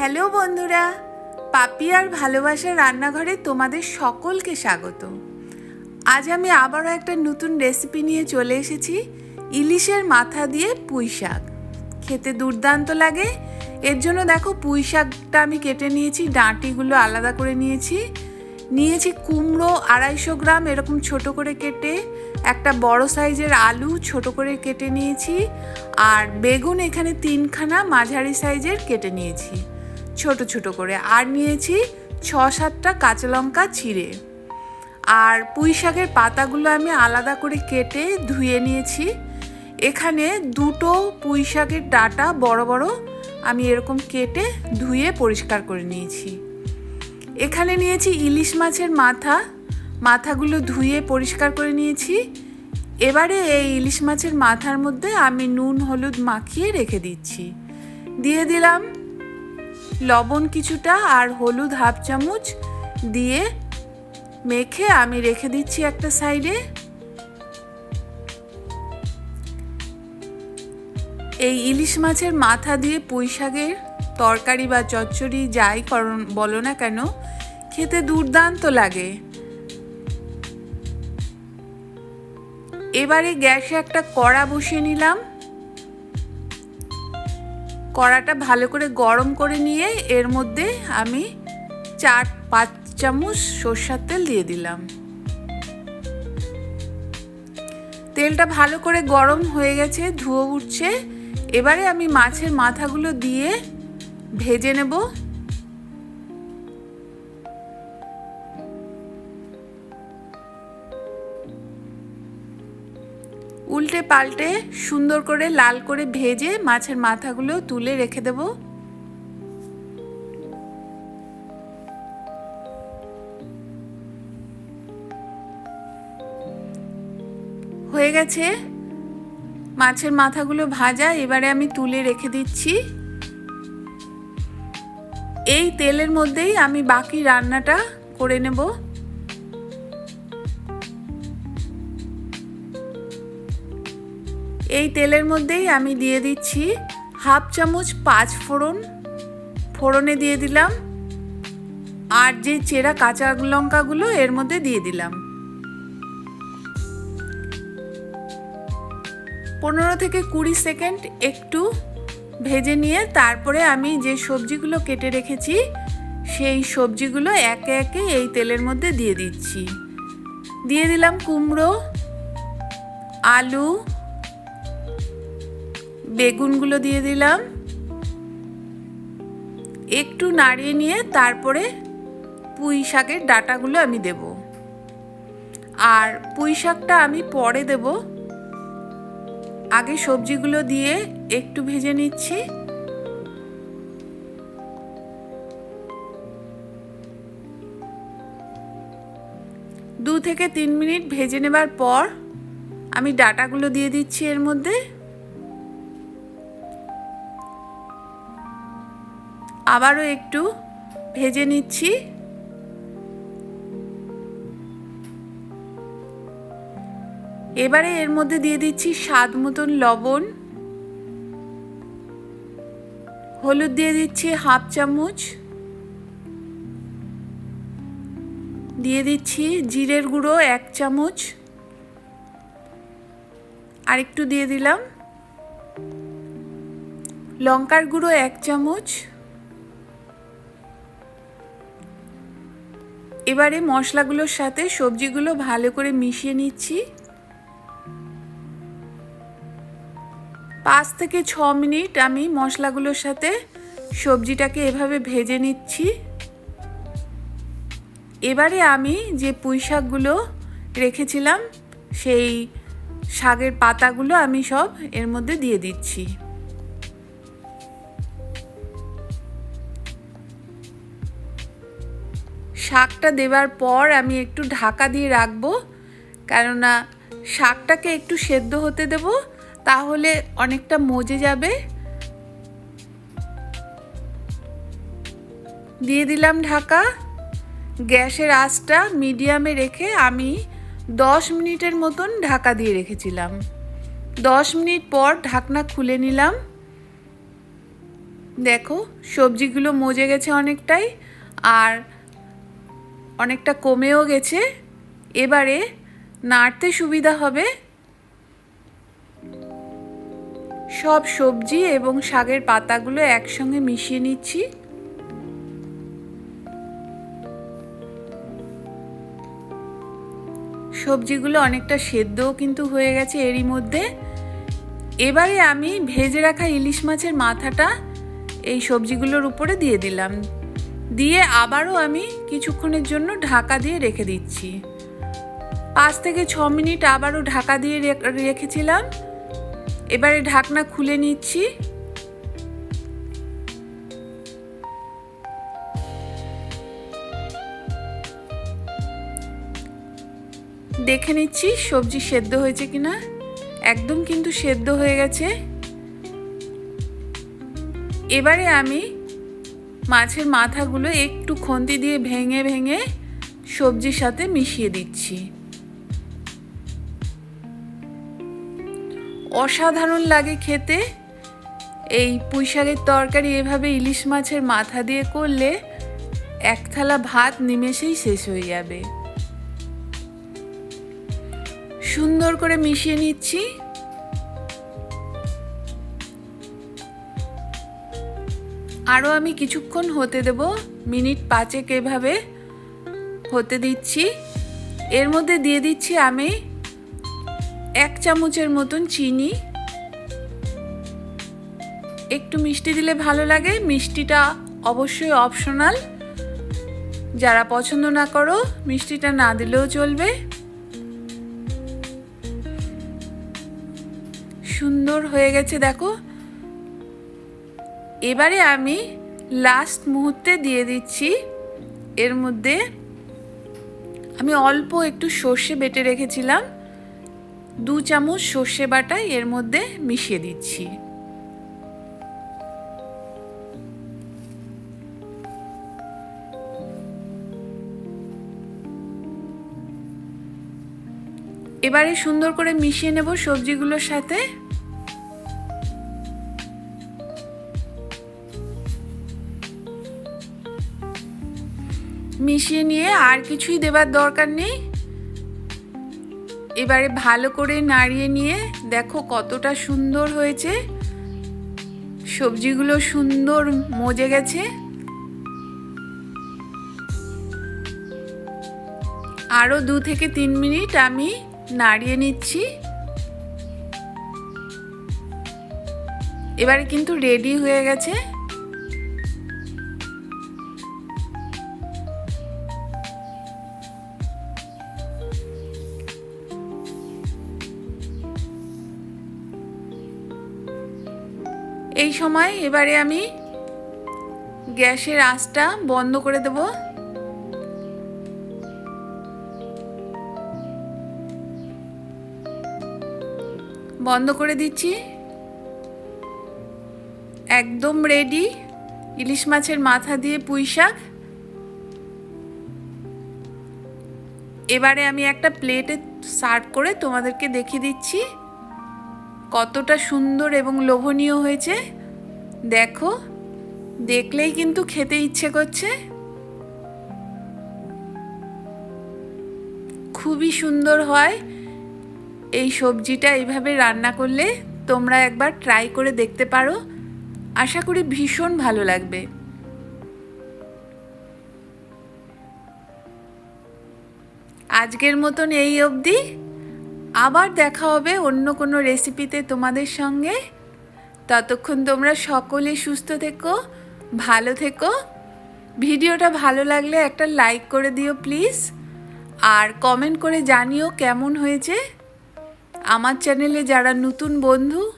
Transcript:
Hello বন্ধুরা পাপি আর ভালোবাসার রান্নাঘরে তোমাদের সকলকে স্বাগত। আজ আমি আবারও একটা নতুন রেসিপি নিয়ে চলে এসেছি, ইলিশের মাথা দিয়ে পুঁই শাক। খেতে দুর্দান্ত লাগে, এর জন্য দেখো পুঁই শাকটা আমি কেটে নিয়েছি, ডাঁটিগুলো আলাদা করে নিয়েছি। নিয়েছি কুমড়ো আড়াইশো গ্রাম, এরকম ছোট করে কেটে, একটা বড় সাইজের আলু ছোট করে কেটে নিয়েছি, আর বেগুন এখানে তিনখানা মাঝারি সাইজের কেটে নিয়েছি। ছোট ছোট করে। আর নিয়েছি ছ সাতটা কাঁচা লঙ্কা চিড়ে আর পুঁই শাকের পাতাগুলো আমি আলাদা করে কেটে ধুয়ে নিয়েছি। এখানে দুটো পুঁই শাকের ডাটা বড় বড় আমি এরকম কেটে ধুয়ে পরিষ্কার করে নিয়েছি। এখানে নিয়েছি ইলিশ মাছের মাথা। মাথাগুলো ধুয়ে পরিষ্কার করে নিয়েছি। এবারে এই ইলিশ মাছের মাথার মধ্যে আমি নুন, হলুদ মাখিয়ে রেখে দিচ্ছি। দিয়ে দিলাম লবণ কিছুটা আর হলুদ হাফ চামচ দিয়ে মেখে আমি রেখে দিচ্ছি একটা সাইডে। এই ইলিশ মাছের মাথা দিয়ে পুঁই শাকের তরকারি বা চচ্চড়ি যাই করন, বলো না কেন, খেতে দুর্দান্ত লাগে। এবারে গ্যাসে একটা কড়া বসিয়ে নিলাম। কড়াটা ভালো করে গরম করে নিয়ে এর মধ্যে আমি চার, পাঁচ চামচ সর্ষার তেল দিয়ে দিলাম। তেলটা ভালো করে গরম হয়ে গেছে, ধুয়ে উঠছে। এবারে আমি মাছের মাথাগুলো দিয়ে ভেজে নেব। উল্টে পাল্টে সুন্দর করে লাল করে ভেজে মাছের মাথাগুলো তুলে রেখে দেব। হয়ে গেছে। মাছের মাথাগুলো ভাজা, এবারে আমি তুলে রেখে দিচ্ছি। এই তেলের মধ্যেই আমি বাকি রান্নাটা করে নেব। এই তেলের মধ্যেই আমি দিয়ে দিচ্ছি হাফ চামচ পাঁচ ফোড়ন। ফোড়নে দিয়ে দিলাম। আর যে চেরা কাঁচা লঙ্কাগুলো, এর মধ্যে দিয়ে দিলাম। পনেরো থেকে কুড়ি সেকেন্ড একটু ভেজে নিয়ে তারপরে আমি যে সবজিগুলো কেটে রেখেছি, সেই সবজিগুলো একে একে এই তেলের মধ্যে দিয়ে দিচ্ছি। দিয়ে দিলাম কুমড়ো, আলু বেগুনগুলো দিয়ে দিলাম। একটু নাড়িয়ে নিয়ে তারপরে পুঁই শাকের ডাটাগুলো আমি দেব। আর পুঁই শাকটা আমি পরে দেবো। আগে সবজিগুলো দিয়ে একটু ভেজে নিচ্ছি। দু থেকে তিন মিনিট ভেজে নেবার পর আমি ডাটাগুলো দিয়ে দিচ্ছি এর মধ্যে। আবারও একটু ভেজে নিচ্ছি। এবারে এর মধ্যে দিয়ে দিচ্ছি স্বাদ মতন লবণ। হলুদ দিয়ে দিচ্ছি হাফ চামচ। দিয়ে দিচ্ছি জিরের গুঁড়ো এক চামচ। আর একটু দিয়ে দিলাম। লঙ্কার গুঁড়ো এক চামচ। এবারে মশলাগুলোর সাথে সবজিগুলো ভালো করে মিশিয়ে নিচ্ছি। পাঁচ থেকে ছ মিনিট আমি মশলাগুলোর সাথে সবজিটাকে এভাবে ভেজে নিচ্ছি। এবারে আমি যে পুঁই শাকগুলো রেখেছিলাম, সেই শাকের পাতাগুলো আমি সব এর মধ্যে দিয়ে দিচ্ছি। শাকটা দেবার পর আমি একটু ঢাকা দিয়ে রাখব। কেননা শাকটাকে একটু সেদ্ধ হতে দেবো, তাহলে অনেকটা মজে যাবে। দিয়ে দিলাম ঢাকা। গ্যাসের আঁচটা মিডিয়ামে রেখে আমি দশ মিনিটের মতন ঢাকা দিয়ে রেখেছিলাম। দশ মিনিট পর ঢাকনা খুলে নিলাম। দেখো, সবজিগুলো মজে গেছে অনেকটাই। আর অনেকটা কমেও গেছে। এবারে নাড়তে সুবিধা হবে। সব সবজি এবং শাকের পাতাগুলো একসঙ্গে মিশিয়ে নিচ্ছি। সবজিগুলো অনেকটা সেদ্ধও কিন্তু হয়ে গেছে এরই মধ্যে। এবারে আমি ভেজে রাখা ইলিশ মাছের মাথাটা এই সবজিগুলোর উপরে দিয়ে দিলাম। দিয়ে আবারও আমি কিছুক্ষণের জন্য ঢাকা দিয়ে রেখে দিচ্ছি। পাঁচ থেকে ছ মিনিট আবারও ঢাকা দিয়ে রেখেছিলাম। এবারে ঢাকনা খুলে নিচ্ছি। দেখে নিচ্ছি সবজি সেদ্ধ হয়েছে কিনা। একদম কিন্তু সেদ্ধ হয়ে গেছে। এবারে আমি মাছের মাথাগুলো একটু খন্তি দিয়ে ভেঙে ভেঙে সবজির সাথে মিশিয়ে দিচ্ছি। অসাধারণ লাগে খেতে। এই পুঁই শাকের তরকারি এভাবে ইলিশ মাছের মাথা দিয়ে করলে এক থালা ভাত নিমেষেই শেষ হয়ে যাবে। সুন্দর করে মিশিয়ে নিচ্ছি। আরও আমি কিছুক্ষণ হতে দেব। মিনিট পাঁচেক এভাবে হতে দিচ্ছি। এর মধ্যে দিয়ে দিচ্ছি আমি এক চামচের মতন চিনি। একটু মিষ্টি দিলে ভালো লাগে। মিষ্টিটা অবশ্যই অপশনাল যারা পছন্দ না করো, মিষ্টিটা না দিলেও চলবে। সুন্দর হয়ে গেছে, দেখো। এবারে আমি লাস্ট মুহূর্তে দিয়ে দিচ্ছি। এর মধ্যে আমি অল্প একটু সর্ষে বেটে রেখেছিলাম। দু চামচ সর্ষে বাটা এর মধ্যে মিশিয়ে দিচ্ছি। এবারে সুন্দর করে মিশিয়ে নেব সবজিগুলোর সাথে। মিশিয়ে নিয়ে আর কিছুই দেবার দরকার নেই। এবারে ভালো করে নাড়িয়ে নিয়ে দেখো কতটা সুন্দর হয়েছে। সবজিগুলো সুন্দর মজে গেছে। আরও দু থেকে তিন মিনিট আমি নাড়িয়ে নিচ্ছি। এবারে কিন্তু রেডি হয়ে গেছে। সময় এবারে আমি গ্যাসের আঁচটা বন্ধ করে দেব। বন্ধ করে দিচ্ছি। একদম রেডি ইলিশ মাছের মাথা দিয়ে পুঁই শাক। এবারে আমি একটা প্লেটে সার্ভ করে তোমাদেরকে দেখিয়ে দিচ্ছি। কতটা সুন্দর এবং লোভনীয় হয়েছে। দেখো, দেখলেই কিন্তু খেতে ইচ্ছে করছে। খুবই সুন্দর হয় এই সবজিটা এইভাবে রান্না করলে। তোমরা একবার ট্রাই করে দেখতে পারো। আশা করি ভীষণ ভালো লাগবে। আজকের মতন এই অবধি। আবার দেখা হবে অন্য কোনো রেসিপিতে তোমাদের সঙ্গে। ততক্ষণ তোমরা সকলে সুস্থ থেকো, ভালো থেকো। ভিডিওটা ভালো লাগলে একটা লাইক করে দিও প্লিজ। আর কমেন্ট করে জানিও কেমন হয়েছে। আমার চ্যানেলে যারা নতুন বন্ধু